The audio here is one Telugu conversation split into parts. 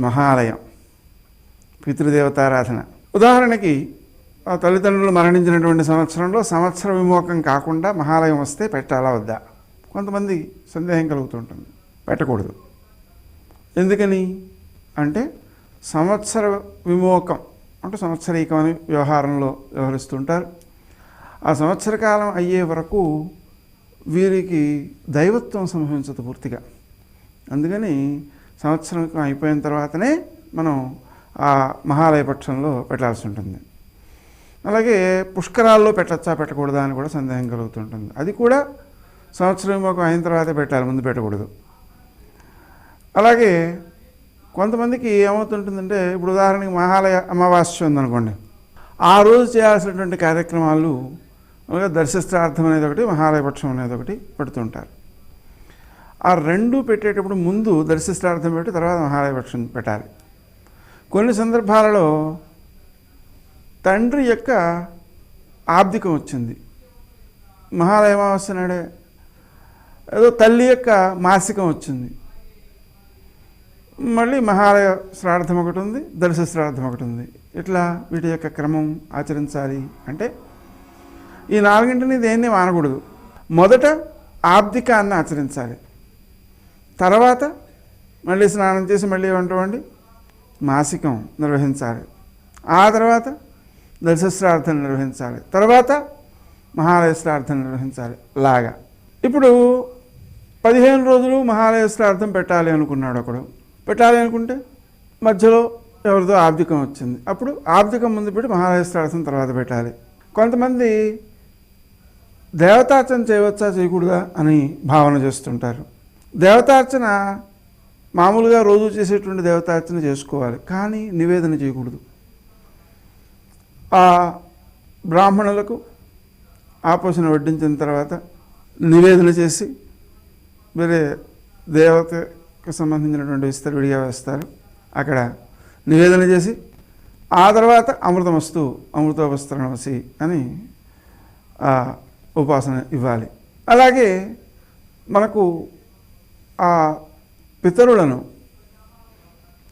మహాలయం పితృదేవతారాధన. ఉదాహరణకి ఆ తల్లిదండ్రులు మరణించినటువంటి సంవత్సరంలో సంవత్సర విమోకం కాకుండా మహాలయం వస్తే పెట్టాలా వద్దా? కొంతమంది సందేహం కలుగుతుంటుంది. పెట్టకూడదు. ఎందుకని? అంటే సంవత్సర విమోకం అంటే సంవత్సరీకమని వ్యవహారంలో వ్యవహరిస్తుంటారు. ఆ సంవత్సర కాలం అయ్యే వరకు వీరికి దైవత్వం సంభవించదు పూర్తిగా. అందుకని సంవత్సరం అయిపోయిన తర్వాతనే మనం ఆ మహాలయ పక్షంలో పెట్టాల్సి ఉంటుంది. అలాగే పుష్కరాల్లో పెట్టచ్చా పెట్టకూడదా అని కూడా సందేహం కలుగుతుంటుంది. అది కూడా సంవత్సరం ఒక అయిన తర్వాతే పెట్టాలి ముందు పెట్టకూడదు. అలాగే కొంతమందికి ఏమవుతుంటుందంటే ఇప్పుడు ఉదాహరణకి మహాలయ అమావాస్య ఉందనుకోండి. ఆ రోజు చేయాల్సినటువంటి కార్యక్రమాలు అలాగే అనేది ఒకటి మహాలయ పక్షం అనేది ఒకటి పెడుతుంటారు. ఆ రెండు పెట్టేటప్పుడు ముందు దర్శిష్టార్థం పెట్టి తర్వాత మహాలయ పెట్టాలి. కొన్ని సందర్భాలలో తండ్రి యొక్క ఆబ్దికం వచ్చింది. మహాలయ అమావాస్య నాడే ఏదో తల్లి యొక్క మాసికం వచ్చింది. మళ్ళీ మహాలయ శ్రార్థం ఒకటి ఉంది దర్శ శ్రార్థం ఒకటి ఉంది. ఇట్లా వీటి యొక్క క్రమం ఆచరించాలి అంటే ఈ నాలుగింటిని దేన్ని మానకూడదు. మొదట ఆబ్దికాన్ని ఆచరించాలి. తర్వాత మళ్ళీ స్నానం చేసి మళ్ళీ ఏమంటామండి? మాసికం నిర్వహించాలి. ఆ తర్వాత దశశ్రార్థం నిర్వహించాలి. తర్వాత మహాలయ శ్రార్థం నిర్వహించాలి. లాగా. ఇప్పుడు పదిహేను రోజులు మహాలయ శ్రార్థం పెట్టాలి అనుకున్నాడు ఒకడు. పెట్టాలి అనుకుంటే మధ్యలో ఎవరిదో ఆబ్దికం వచ్చింది. అప్పుడు ఆబ్దికం ముందు పెట్టి మహాలయ శ్రార్థం తర్వాత పెట్టాలి. కొంతమంది దేవతార్చన చేయవచ్చా చేయకూడదా అని భావన చేస్తుంటారు. దేవతార్చన మామూలుగా రోజు చేసేటువంటి దేవతార్చన చేసుకోవాలి కానీ నివేదన చేయకూడదు. ఆ బ్రాహ్మణులకు ఆపోసన వడ్డించిన తర్వాత నివేదన చేసి వేరే దేవతకు సంబంధించినటువంటి విస్తరు విడిగా వేస్తారు. అక్కడ నివేదన చేసి ఆ తర్వాత అమృతమస్తు అమృతోపస్తరణమసి అని ఉపాసన ఇవ్వాలి. అలాగే మనకు ఆ పితరులను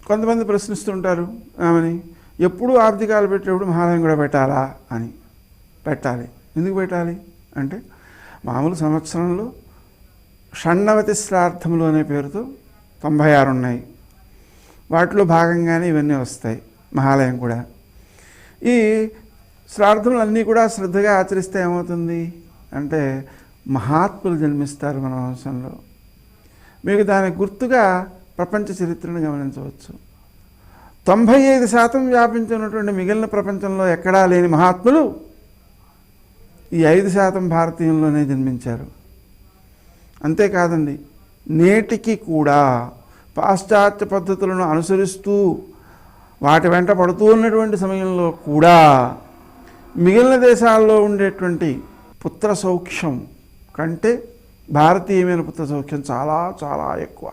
కొంతమంది ప్రశ్నిస్తుంటారు ఆమెని ఎప్పుడు ఆర్థికాలు పెట్టేటప్పుడు మహాలయం కూడా పెట్టాలా? అని. పెట్టాలి. ఎందుకు పెట్టాలి? అంటే మామూలు సంవత్సరంలో షణ్ణవతి శ్రార్థములు అనే పేరుతో తొంభై ఆరు ఉన్నాయి. వాటిలో భాగంగానే ఇవన్నీ వస్తాయి మహాలయం కూడా. ఈ శ్రార్థములు అన్నీ కూడా శ్రద్ధగా ఆచరిస్తే ఏమవుతుంది? అంటే మహాత్ములు జన్మిస్తారు మన వంశంలో. మీకు దానికి గుర్తుగా ప్రపంచ చరిత్రను గమనించవచ్చు. తొంభై ఐదు శాతం వ్యాపించినటువంటి మిగిలిన ప్రపంచంలో ఎక్కడా లేని మహాత్ములు ఈ ఐదు శాతం భారతీయుల్లోనే జన్మించారు. అంతేకాదండి నేటికి కూడా పాశ్చాత్య పద్ధతులను అనుసరిస్తూ వాటి వెంట పడుతూ ఉన్నటువంటి సమయంలో కూడా మిగిలిన దేశాల్లో ఉండేటువంటి పుత్ర సౌఖ్యం కంటే భారతీయమైన పుత్ర సౌఖ్యం చాలా చాలా ఎక్కువ.